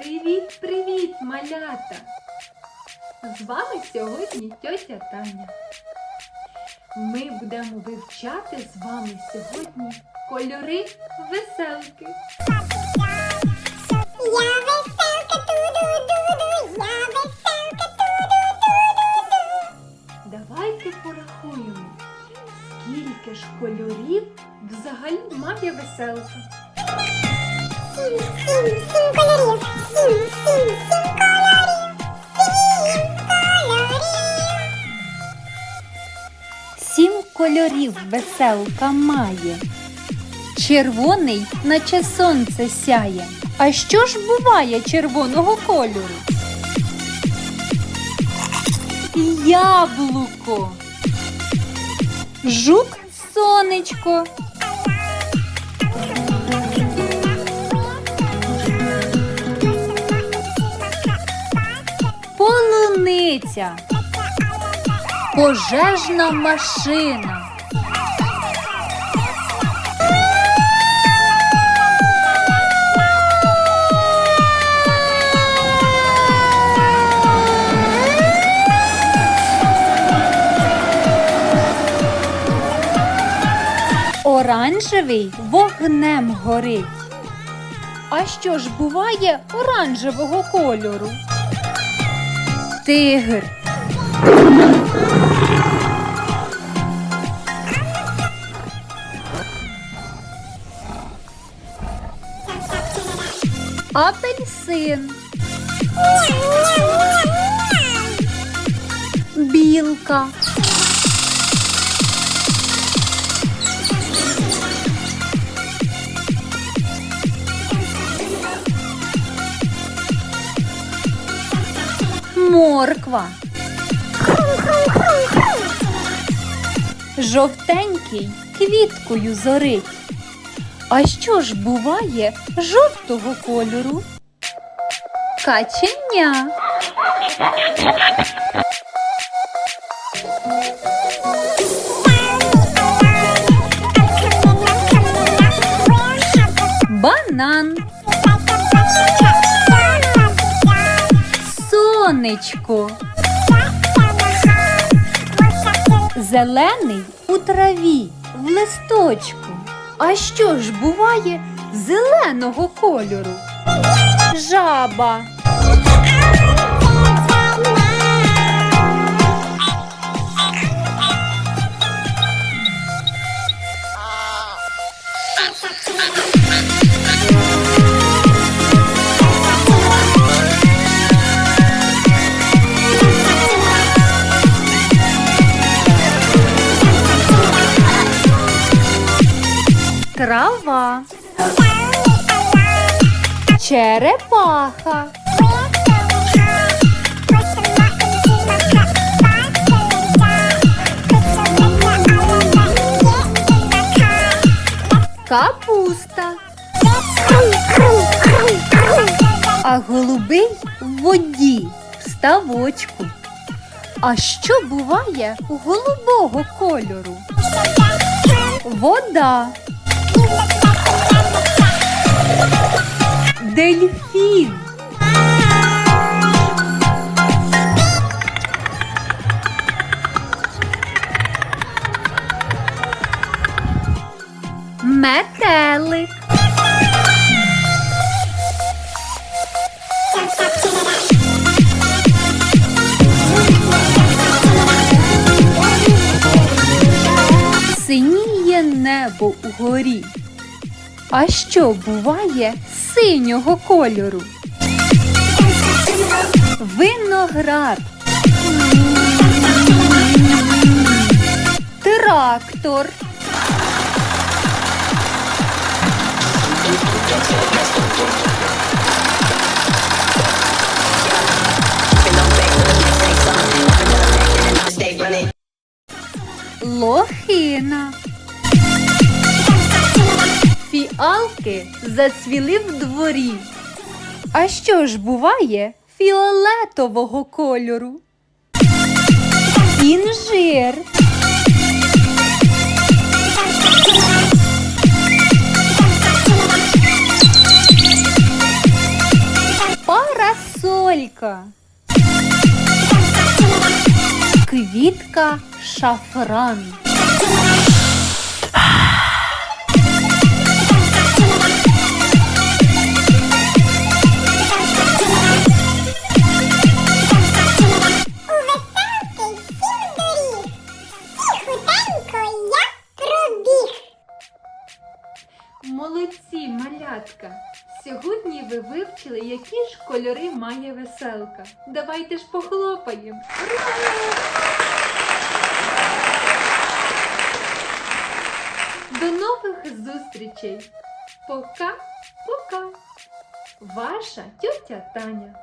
Привіт-привіт, малята! З вами сьогодні тьотя Таня. Ми будемо вивчати з вами сьогодні кольори веселки. Я веселка туду-дуду, я веселка туду-дуду-ду. Давайте порахуємо, скільки ж кольорів взагалі має веселка. Сім, сім, сім кольорів, сім, кольорів веселка має. Червоний, наче сонце сяє. А що ж буває червоного кольору? Яблуко. Жук сонечко. Полуниця. Пожежна машина. Оранжевий вогнем горить. А що ж буває оранжевого кольору? Тигр. Апельсин. Білка. Морква. Жовтенький квіткою зорить. А що ж буває жовтого кольору? Каченя. Банан. Сонечко. Зелений у траві, в листочку. А що ж буває зеленого кольору? Жаба. Трава. Черепаха. Капуста. А голубий в воді, в ставочку. А що буває у голубого кольору? Вода. Дельфін. Метелик. Угорі. А що буває синього кольору? Виноград. Трактор. Лохина. Фіалки зацвіли в дворі. А що ж буває фіолетового кольору? Інжир. Квітка. Квітка шафран. Малятка! Сьогодні ви вивчили, які ж кольори має веселка. Давайте ж похлопаємо. До нових зустрічей! Пока-пока! Ваша тьотя Таня.